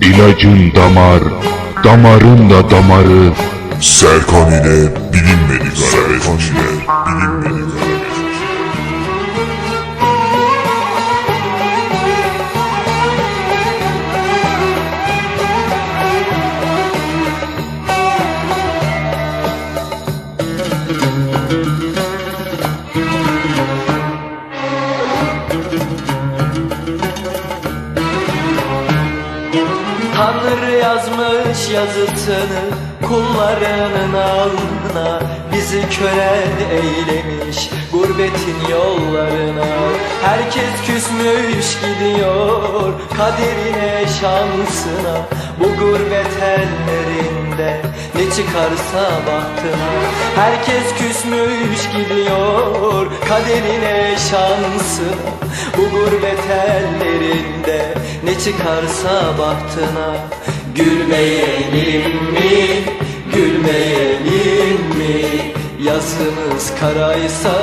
İlacın damar, damarın da damarı. Serkan ile bilinmedik arabesk ile bilinmedik arabesk. Tanrı yazmış yazısını kullarının alnına Bizi köle eylemiş gurbetin yollarına. Herkes küsmüş gidiyor kaderine şansına. Bu gurbet ellerinde ne çıkarsa bahtına Herkes küsmüş gidiyor kaderine şansına Bu gurbet ellerinde ne çıkarsa bahtına Gülmeyelim mi, gülmeyelim mi? Yazımız karaysa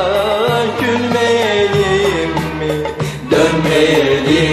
gülmeyelim mi? Dönmeyelim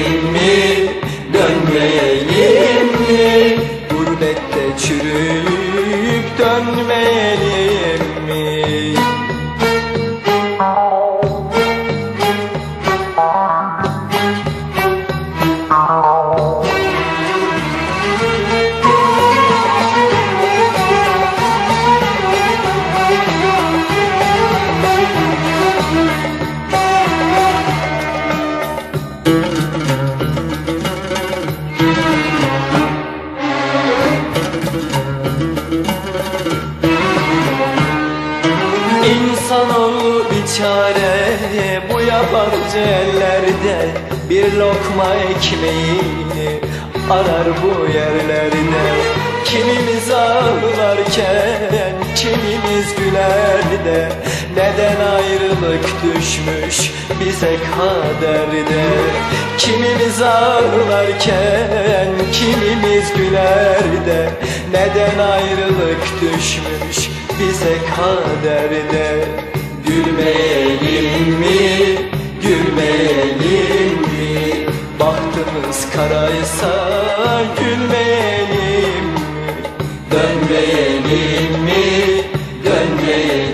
İnsanoğlu biçare bu yabancı ellerde Bir lokma ekmeğini arar bu yerlerde. Kimimiz ağlarken kimimiz güler de Neden ayrılık düşmüş bize kaderde? Kimimiz ağlarken kimimiz güler de neden ayrılık düşmüş bize kaderde Gülmeyelim mi, gülmeyelim mi? Bahtımız karaysa gülmeyelim mi? Dönmeyelim mi, dönmeyelim mi?